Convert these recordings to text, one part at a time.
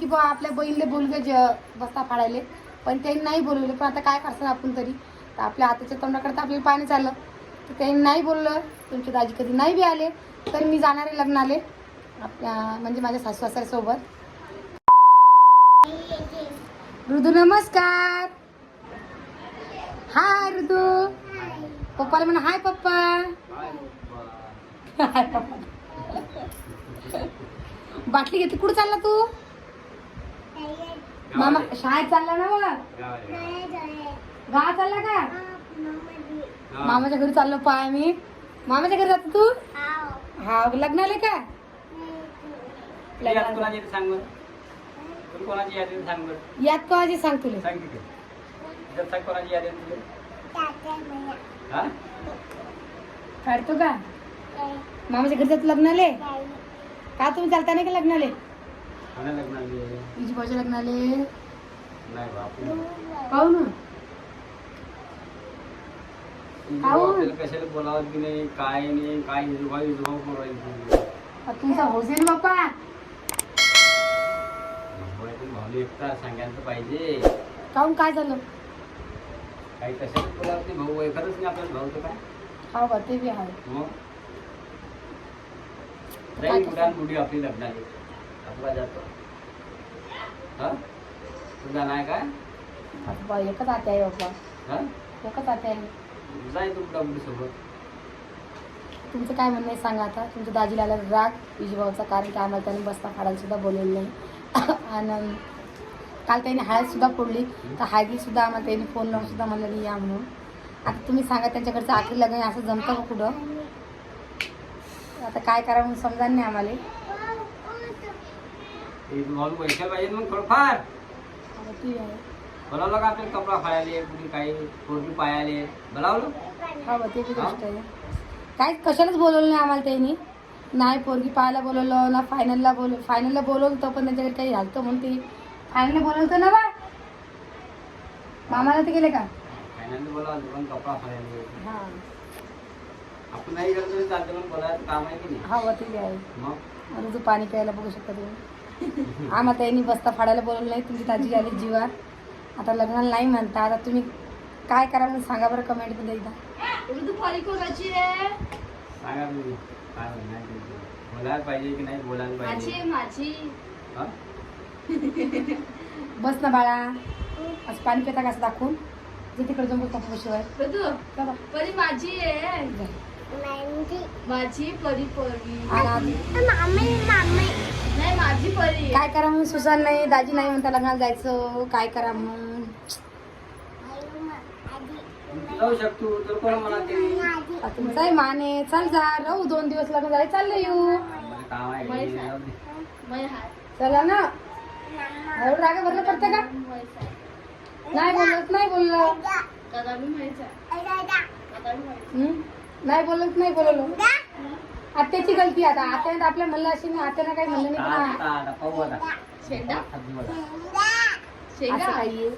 की बा आपल्या बहिणीला बोलवे ज बस्ता फाडायले. पण त्यांनी नाही बोलवले. पण आता काय करणार आपण तरी? तर आपल्या हाताच्या तोंडाकडे तर आपल्याला पाणी चाललं. तर त्यांनी नाही बोललं तुमचे दाजी कधी नाही बी आले. तर मी जाणार आहे लग्नाले. आपल्या म्हणजे माझ्या सासू सासऱ्यासोबत. ऋदू नमस्कार. हाय ऋदू पप्पाला म्हणा हाय पप्पा. हाय पप्पा. बाटली घेतली. कुठं चालला तू? मामा शाळेत चालला ना मग? गावात चालला का? मामाच्या घरी चाललो पाय मी. मामाच्या घरी जातो तू? हा लग्नाला का? यात. कोणाची सांग कोणाची याद सांग यात तुला? सांग कोणाची याद तुला. काढतो का? मामाच्या घरी जातो लग्नाले का तुम्ही चालता नाही का लग्नाले कोणा लग्नाला? पाहू ना. कशाला बोलावं की नाही काय नाही काय तू. आ, तुमचा बाप्पा? भावली एकटा सांगायला तर पाहिजे. काहून काय झालं? काही कशाला बोलावं ते भाऊ? खरंच नाही आपल्याला भाऊ तर काय? हा बा ते बी आहे. मग? जाईल उडान आपली लग्नाची आपला जातो. हा? तुझा नाही काय? एकच आते आहे हा? एकच आते आहे. जाय तू सोबत तुमचं काय म्हणणं आहे सांगा आता? तुमच्या दाजीला आला राग विजयभाऊचा कारण की आम्हाला त्याने बसता फाडायला सुद्धा बोलवलं नाही. आणि काल त्यांनी हळद सुद्धा फोडली. तर हळदी सुद्धा आम्हाला त्यांनी फोन लावून सुद्धा म्हणलं नाही या म्हणून. आता तुम्ही सांगा त्यांच्याकडचं आखरी लग्न आहे, असं जमतं का कुठं? आता काय करा म्हणून समजा नाही आम्हाला. ते भाऊ पैसे पाहिजे मग थोडंफार. ती बोलावलं का आपल्याला कपडा काही पोरगी पायाले बोलावलं हा बा ते बी गोष्ट आहे. काय कशालाच बोलवलं नाही आम्हाला त्यांनी. नाही पोरगी पाहायला बोलवलं ना फायनलला बोल फायनलला बोलवलं तर पण त्यांच्याकडे काही झालं म्हणून ते फायनलला बोलवलं ना बा. मामाला ते गेले का? फायनल बोलावलं पण कपडा हा. आपण नाही तरी चालतं पण बोलायचं काम आहे की नाही? हा बा ते बी आहे. मग? जो पाणी प्यायला बघू शकता तुम्ही. आम्हाला त्यांनी बस्ता फाडायला बोलवलं नाही तुमची ताजी आली जीवार आता लग्नाला नाही म्हणता आता तुम्ही काय करा म्हणून सांगा बरं कमेंटमध्ये एकदा. सांगा तुम्ही. काय म्हणणार तुमचं बोलायला पाहिजे की नाही बोलायला पाहिजे? माझी हा? बस ना बाळा. असं पाणी पिता कसं दाखवून? जे तिकडे जमू पप्पा शिवाय बघू परी माझी आहे. जा. माझी परी परी. आणि आधी नाही माझी परी. काय करा म्हणून सुसान नाही दाजी नाही म्हणता लग्नाला जायचं. काय करा म्हणून जाऊ शकतो तर कोण म्हणा ते आता तुमचा आहे माने. चल जा राहू दोन दिवस लग्न झाले चालले येऊ. काम आहे चला ना. एवढं रागा भरलं पडतं का. नाही बोलत नाही बोललं दादा नाही बोलत नाही बोललो. आत्याची गलती आता. आत्याने आपल्या म्हणलं असेल ना आत्यानं काही म्हणलं नाही. आता शेंडा. असं काही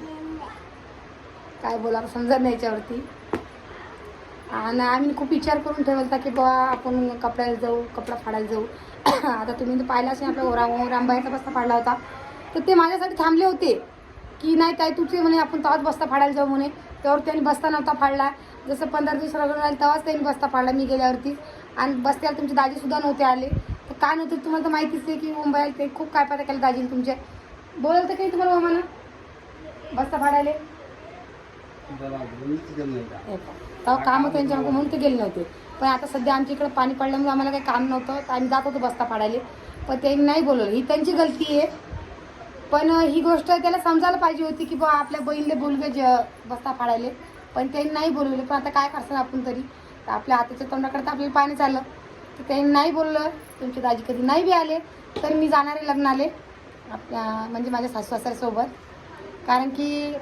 काय बोला समजत नाही याच्यावरती. आणि आम्ही खूप विचार करून ठेवला होता की बा आपण कपड्याला जाऊ कपडा फाडायला जाऊ. आता तुम्ही तर पाहिलं असेल आपल्या ओरा रामबाईचा बस्ता फाडला होता. तर ते माझ्यासाठी थांबले होते. की नाही काय तुझे म्हणे आपण तेव्हाच बस्ता फाडायला जाऊ म्हणे. त्यावर त्यांनी बस्ता नव्हता फाडला. जसं पंधरा दिवस रगड राहिले तेव्हाच त्यांनी बस्ता फाडला मी गेल्यावरती. आणि बस्त्याला तुमचे दाजीसुद्धा नव्हते आले. तर काय नव्हते तुम्हाला तर माहितीच आहे की मुंबईला ते खूप काय पाहता केलं दाजीने तुमचे बोलाल तर काही तुम्हाला मामानं? बस्ता फाडायला. हे तेव्हा काम त्यांच्या त्यांच्या म्हणून ते गेले नव्हते. पण आता सध्या आमच्या इकडं पाणी पडल्यामुळे आम्हाला काही काम नव्हतं. तर आम्ही जात होतो बस्ता फाडायला. पण त्यांनी नाही बोलवलं. ही त्यांची गलती आहे. पण ही गोष्ट त्याला समजायला पाहिजे होती की बा आपल्या बहिणीला बोलवे ज बस्ता फाडायला. पण त्यांनी नाही बोलवले. पण आता काय करसान आपण तरी? तर आपल्या हाताच्या तोंडाकडे तर आपल्याला पाणी चाललं. तर त्यांनी नाही बोललं. तुमचे दाजी कधी नाही बी आले. तर मी जाणार आहे लग्नाले. आपल्या म्हणजे माझ्या सासू सासऱ्यासोबत कारण की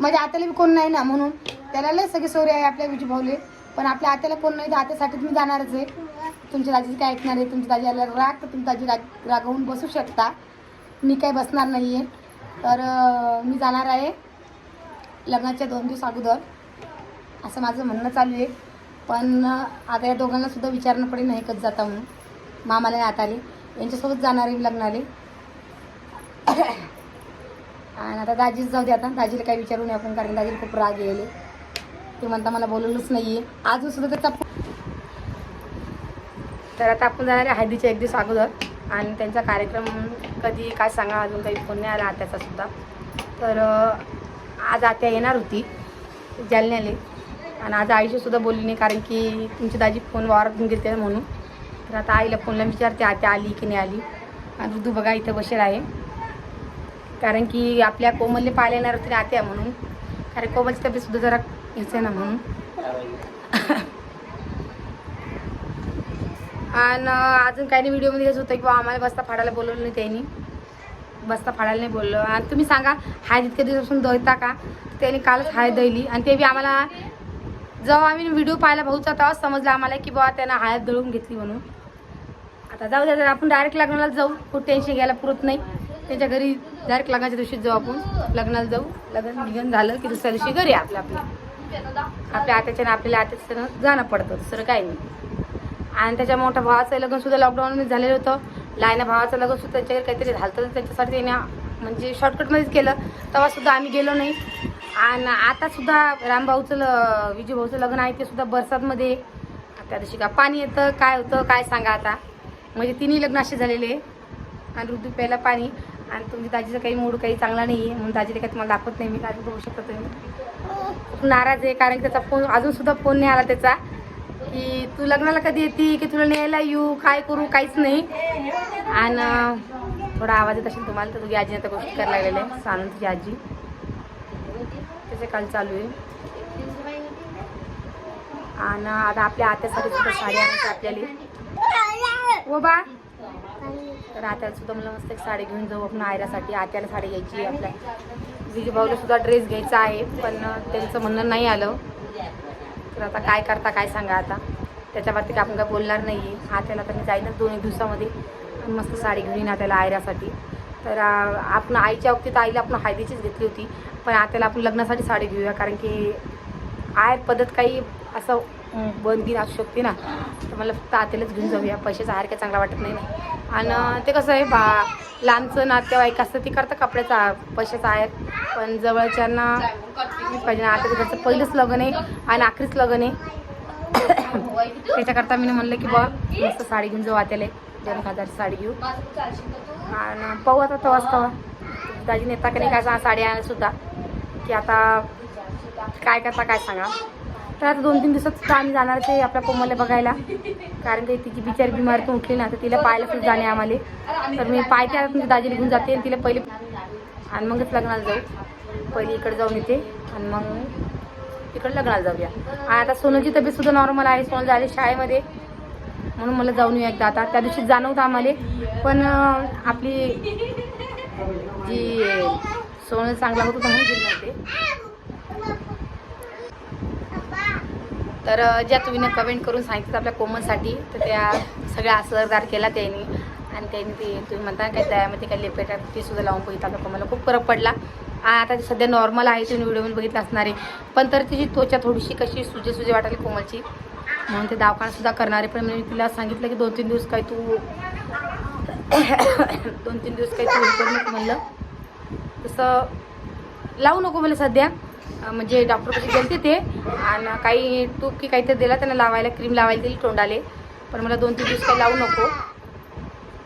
माझ्या आत्याला बी कोण नाही ना म्हणून. त्याला लय सगळे सोरे आहे आपल्या विजू भाऊले. पण आपल्या आत्याला कोण नाही. तर आत्यासाठी मी जाणारच आहे. तुमच्या दाजीची काय ऐकणार आहे? तुमच्या दाजी आल्याला राग. तर तुमची दाजी राग रागवून बसू शकता. मी काही बसणार नाही आहे तर मी जाणार आहे लग्नाच्या दोन दिवस अगोदर. असं माझं म्हणणं चालू आहे. पण आता या दोघांनासुद्धा विचारणं पडेल नाही कच जाता म्हणून. मामाला आणि आताले. यांच्यासोबत जाणार आहे मी लग्नाले. आणि आता दाजीच जाऊ दे आता. दाजीला काही विचारू नये आपण कारण दाजीला खूप राग येईल ते म्हणता मला बोलवलंच आहे आज सुद्धा त्याचा तर आता आपण जाणार आहे हळदीच्या एक दिवस अगोदर. आणि त्यांचा कार्यक्रम कधी काय सांगा अजून काही फोन नाही आला आत्याचा सुद्धा. तर आज आत्या येणार होती जालन्याले. आणि आज आईशी सुद्धा बोलली नाही कारण की तुमची दाजी फोन वावरातून गेलते म्हणून. तर आता आईला फोनला विचारते आत्या आली की नाही आली? आणि ऋतू बघा इथं बसेल आहे. कारण की आपल्या कोमलने पाहायला येणार होती ना आत्या म्हणून. कारण कोमलची तब्येत सुद्धा जरा हेच आहे ना म्हणून. आणि अजून काही नाही व्हिडिओमध्ये हेच होतं की आम्हाला बस्ता फाडायला बोलवलं नाही त्यांनी. बस्ता फाडायला नाही बोललो. आणि तुम्ही सांगा हाय इतक्या दिवसापासून दळता का? त्यांनी कालच हाय दळली. आणि ते बी आम्हाला जेव्हा आम्ही व्हिडिओ पाहायला भाऊचा तेव्हाच समजलं आम्हाला की बाबा त्यांना हायत दळून घेतली म्हणून. आता जाऊ द्या जर आपण डायरेक्ट लग्नाला जाऊ खूप टेन्शन घ्यायला पुरत नाही. त्यांच्या घरी डायरेक्ट लग्नाच्या दिवशी जाऊ आपण. लग्नाला जाऊ. लग्न निघून झालं की दुसऱ्या दिवशी घरी आपल्या आपल्या. आपल्या आत्याच्या आपल्याला आत्याच्यानं जाणं पडतं. दुसरं काही नाही. आणि त्याच्या मोठ्या भावाचं लग्न सुद्धा लॉकडाऊनमध्ये झालेलं होतं. लायना भावाचं लग्न सुद्धा काहीतरी झालं तर त्याच्यासाठी त्याने म्हणजे शॉर्टकटमध्येच केलं. तेव्हा सुद्धा आम्ही गेलो नाही. आणि आतासुद्धा रामभाऊचं ल विजय भाऊचं लग्न आहे ते सुद्धा बरसातमध्ये. त्या दिवशी का पाणी येतं काय होतं काय सांगा आता. म्हणजे तिन्ही लग्न असे झालेले. आणि ऋतू प्यायला पाणी. आणि तुमची दाजीचा काही मूड काही चांगला नाही आहे म्हणून दाजीला काही तुम्हाला दाखवत नाही. मी दाजी बघू शकता तुम्ही खूप नाराज आहे. कारण की त्याचा फोन अजून सुद्धा फोन नाही आला त्याचा. की तू लग्नाला कधी येते की तुला न्यायला येऊ काय करू काहीच नाही. आणि थोडा आवाज येत असेल तुम्हाला तर तुझी आजीने आता गोष्टी करायला लागलेल्या आहे. सानंद तुझी आजी. त्याचे काल चालू आहे. आणि आता आपल्या आत्यासाठी सुद्धा साडी आणायची आपल्याला. हो बा. तर आत्याला सुद्धा मला मस्त एक साडी घेऊन जाऊ आपण आयरासाठी आत्याला साडी घ्यायची आहे आपल्या. विजय भाऊला सुद्धा ड्रेस घ्यायचा आहे पण त्यांचं म्हणणं नाही आलं. तर आता काय करता काय सांगा आता. त्याच्यावरती काय आपण काय बोलणार नाही आहे त्याला तर मी जाईनच दोन एक दिवसामध्ये. मस्त साडी घेऊन येईन त्याला आयरासाठी तर आपण आईच्या बाबतीत आईला आपण हायदीचीच घेतली होती. पण आत्याला आपण लग्नासाठी साडी घेऊया. कारण की आहे पद्धत काही असं बनगीन असू शकते ना. तर मला फक्त आत्यालाच घेऊन जाऊया. पैशाचा हार काय चांगला वाटत नाही ना. आणि ते कसं आहे बा लहानचं नातेवाईक असतं ते करतं कपड्याचा पैशाचा आहे पण जवळच्यांना पाहिजे ना. आता घरचं पहिलंच लग्न आहे आणि आखरीच लग्न आहे. त्याच्याकरता मी म्हणलं की बा मस्त साडी घेऊन जाऊ आत्याला. दोन हजार साडी घेऊ. आणि पाहू आता तवाच तवा दाजी नेता का नाही काय सांगा साडी आणायला सुद्धा. की आता काय करता काय सांगा. तर आता दोन तीन दिवसात सुद्धा आम्ही जाणार ते आपल्या कोमलला बघायला. कारण की तिची बिचारी बिमारीतून उठली ना तर तिला पाहायला सुद्धा जाणे आम्हाला. तर मी पायते आता तुमच्या दाजी घेऊन जाते आणि तिला पहिले आणि मगच लग्नाला जाऊ. पहिले इकडे जाऊन येते आणि मग इकडे लग्नाला जाऊया. आणि आता सोनूची तब्येत सुद्धा नॉर्मल आहे. सोनल झाली शाळेमध्ये. म्हणून मला जाऊन येऊ एकदा आता. त्या दिवशी जाणवतं आम्हाला. पण आपली जी सोनं चांगला होतं म्हणून गेली नव्हते. तर ज्या तुम्ही कमेंट करून सांगितलं आपल्या कोमनसाठी तर त्या सगळ्या असरदार केला त्यांनी. आणि त्यांनी ते तुम्ही म्हणता काय त्यामध्ये काही लेपेटा ते सुद्धा लावून बघितलं. आपल्या कोमलला खूप फरक पडला. आता सध्या नॉर्मल आहे तुम्ही व्हिडिओमध्ये बघितलं असणार आहे. पण तर तिची त्वचा थोडीशी कशी सुजे सुजे वाटायली कोमलची म्हणून ते दावखानासुद्धा करणारे करणार. आहे पण मी तिला सांगितलं की दोन तीन दिवस काही तू दोन तीन दिवस काही तू नको म्हणलं. तसं लावू नको मला सध्या. म्हणजे डॉक्टरकडे गेलते ते. आणि काही तूप की काहीतरी दिला त्यांना लावायला क्रीम लावायला दिली तोंडाले. पण मला दोन तीन दिवस काही लावू नको.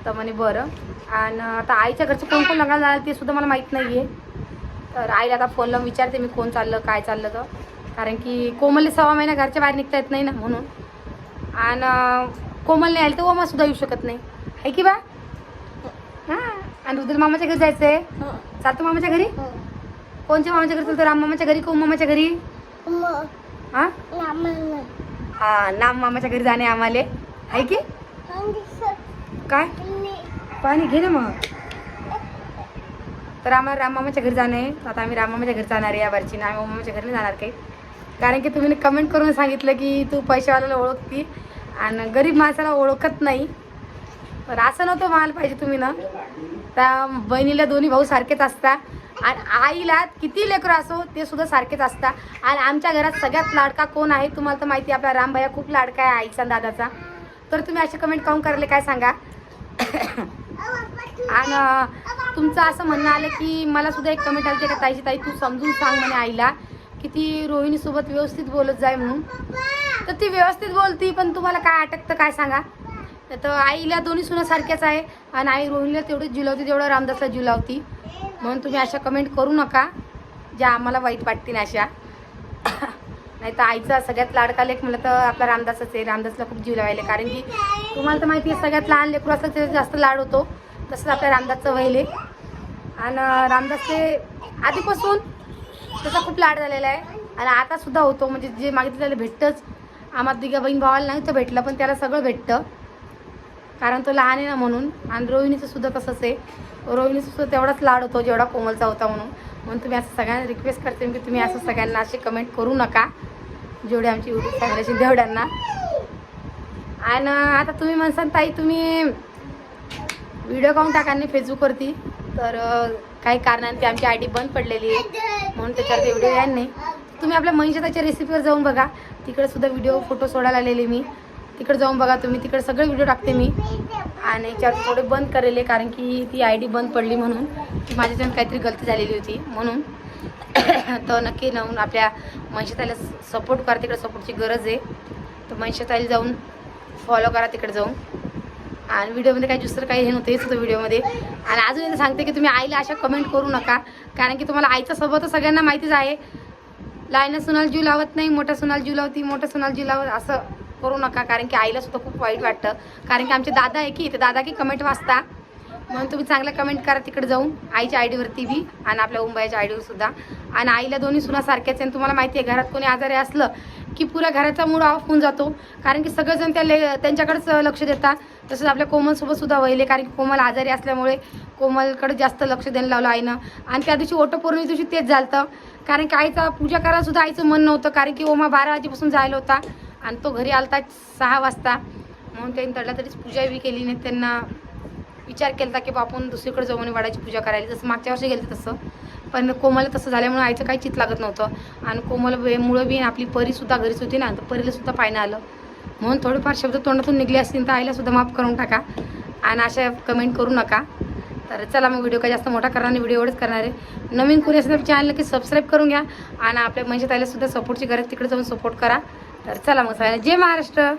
तर म्हणे बरं. आणि आता आईच्या घरचं कोण कोण लग्नाला जाणार ते सुद्धा मला माहीत नाही आहे तर आईला आता फोन लावून विचारते मी कोण चाललं काय चाललं तर. कारण की कोमलने सव्वा महिना घरच्या बाहेर निघता येत नाही ना म्हणून. आणि कोमल नाही आली तर ओमा सुद्धा येऊ शकत नाही. आहे की बा? हां. आणि रुद्र मामाच्या घरी जायचं आहे चालतो मामाच्या घरी? कोणच्या मामाच्या घरी चालतो? राम मामाच्या घरी कोम मामाच्या घरी? हां? हा नाम मामाच्या घरी जाणे आम्हाला. आहे की? काय? पाणी. घे ना मग. तर आम्हाला राममामाच्या घरी जाणं. आहे तर आता आम्ही राममामाच्या घरी जाणार आहे या बारची ना आम्ही मामाच्या घरी नाही जाणार काही. कारण की तुम्ही कमेंट करून सांगितलं की तू पैशावाल्याला ओळखती. आणि गरीब माणसाला ओळखत नाही. तर असं नव्हतं म्हणायला पाहिजे तुम्ही ना. त्या बहिणीला दोन्ही भाऊ सारखेच असतात. आणि आईला किती लेकरं असो ते सुद्धा सारखेच असतात. आणि आमच्या घरात सगळ्यात लाडका कोण आहे तुम्हाला तर माहिती आहे, आपला रामभैया खूप लाडका आहे आईचा दादाचा. तर तुम्ही असे कमेंट काऊन करायला काय सांगा? आणि तुमचं असं म्हणणं आलं की मला सुद्धा एक कमेंट आली का ताईची ताई तू समजून सांग म्हणे आईला की ती रोहिणीसोबत व्यवस्थित बोलत जाय म्हणून. तर ती व्यवस्थित बोलती पण तुम्हाला काय अटकतं काय सांगा? तर आईला दोन्ही सुना सारख्याच आहे. आणि आई रोहिणीला तेवढं जुलावती तेवढं रामदासला जुलावती. म्हणून तुम्ही अशा कमेंट करू नका ज्या आम्हाला वाईट वाटतील अशा. नाही तर आईचा सगळ्यात लाडका लेख म्हणलं तर आपला रामदासच आहे. रामदासला खूप जीव लावायला कारण की तुम्हाला तर माहिती आहे सगळ्यात लहान लेकरू असं त्याचा जास्त लाड होतो. तसंच आपल्या रामदासचं वहिले आणि रामदासचे आधीपासून त्याचा खूप लाड झालेला आहे. आणि आतासुद्धा होतो. म्हणजे जे मागितलं त्याला भेटतंच. आम्हाला तिघा बहीण भावाला नाही तर भेटलं पण त्याला सगळं भेटतं. कारण तो लहान आहे ना म्हणून. आणि रोहिणीचं सुद्धा तसंच आहे. रोहिणीचं सुद्धा तेवढाच लाड होतो जेवढा कोमलचा होता म्हणून. म्हणून तुम्ही असं सगळ्यांना रिक्वेस्ट करते की तुम्ही असं सगळ्यांना असे कमेंट करू नका. जेवढे आमची युट्यूब फॅमिलीचे तेवढ्यांना आणि आता तुम्ही म्हणसान ताई तुम्ही व्हिडिओ काढून टाकाने फेसबुकवरती तर काही कारणाने ती आमची आय डी बंद पडलेली आहे. म्हणून त्याच्यावर व्हिडिओ यायला नाही. तुम्ही आपल्या महिषाताच्या रेसिपीवर जाऊन बघा. तिकडे सुद्धा व्हिडिओ फोटो सोडायला आलेले मी. तिकडे जाऊन बघा तुम्ही. तिकडे सगळे व्हिडिओ टाकते मी. आणि याच्यावर थोडे बंद करेले कारण की ती आय डी बंद पडली म्हणून. माझ्याच्यानं काहीतरी गलती झालेली होती म्हणून. तर नक्की जाऊन आपल्या मनशाताईला सपोर्ट करा. तिकडे सपोर्टची गरज आहे. तर मनशाताईला जाऊन फॉलो करा तिकडे जाऊन. आणि व्हिडिओमध्ये काही दुसरं काही हे नव्हतं. हेच होतं व्हिडिओमध्ये. आणि अजून एकदा सांगते की तुम्ही आईला अशा कमेंट करू नका. कारण की तुम्हाला आईचा स्वभाव तर सगळ्यांना माहितीच आहे. लाईन सुनाल जीव लावत नाही मोठा सुनाल जीव लावती मोठा सुनाल जीव लावत असं. करू नका कारण की आईला सुद्धा खूप वाईट वाटतं. कारण की आमचे दादा आहे की ते दादा की कमेंट वाचता. म्हणून तुम्ही चांगलं कमेंट करा तिकडे जाऊन आईच्या आय डीवरती बी आणि आपल्या मुंबईच्या आय डीवर सुद्धा. आणि आईला दोन्ही सुना सारख्याच आहे आणि तुम्हाला माहिती आहे घरात कोणी आजारी असलं की पुऱ्या घराचा मूड ऑफ होऊन जातो. कारण की सगळेजण त्या ले त्यांच्याकडेच लक्ष देतात. तसंच आपल्या कोमलसोबत सुद्धा वहिले कारण की कोमल आजारी असल्यामुळे कोमलकडे जास्त लक्ष द्यायला लावलं आईनं. आणि त्या दिवशी ओटपौर्णिमे दिवशी तेच झालं कारण की आईचा पूजा करायला सुद्धा आईचं मन नव्हतं. कारण की ओमा बारा वाजेपासून जायला होता. आणि तो घरी आलता सहा वाजता. म्हणून त्यांनी तडला तरीच पूजा बी केली नाही. त्यांना विचार केला की बा आपण दुसरीकडे जाऊन आणि वाडाची पूजा करायला. जसं मागच्या वर्षी गेलं तसं. पण कोमल तसं झाल्यामुळे आईचं काही चित लागत नव्हतं. आणि कोमल मुळं बी आपली परीसुद्धा घरीच होती ना. तर परीला सुद्धा पाहिणं आलं. म्हणून थोडेफार शब्द तोंडातून निघले असतील तर आईला सुद्धा माफ करून टाका. आणि अशा कमेंट करू नका. तर चला मग व्हिडिओ काही जास्त मोठा करणार नाही. व्हिडिओ एवढंच करणार आहे. नवीन कोणी असेल तर चॅनल नक्की सबस्क्राईब करून घ्या. आणि आपल्या म्हणजे त्याला सुद्धा सपोर्टची गरज तिकडे जाऊन सपोर्ट करा. तर चला मग सगळ्यांना जय महाराष्ट्र.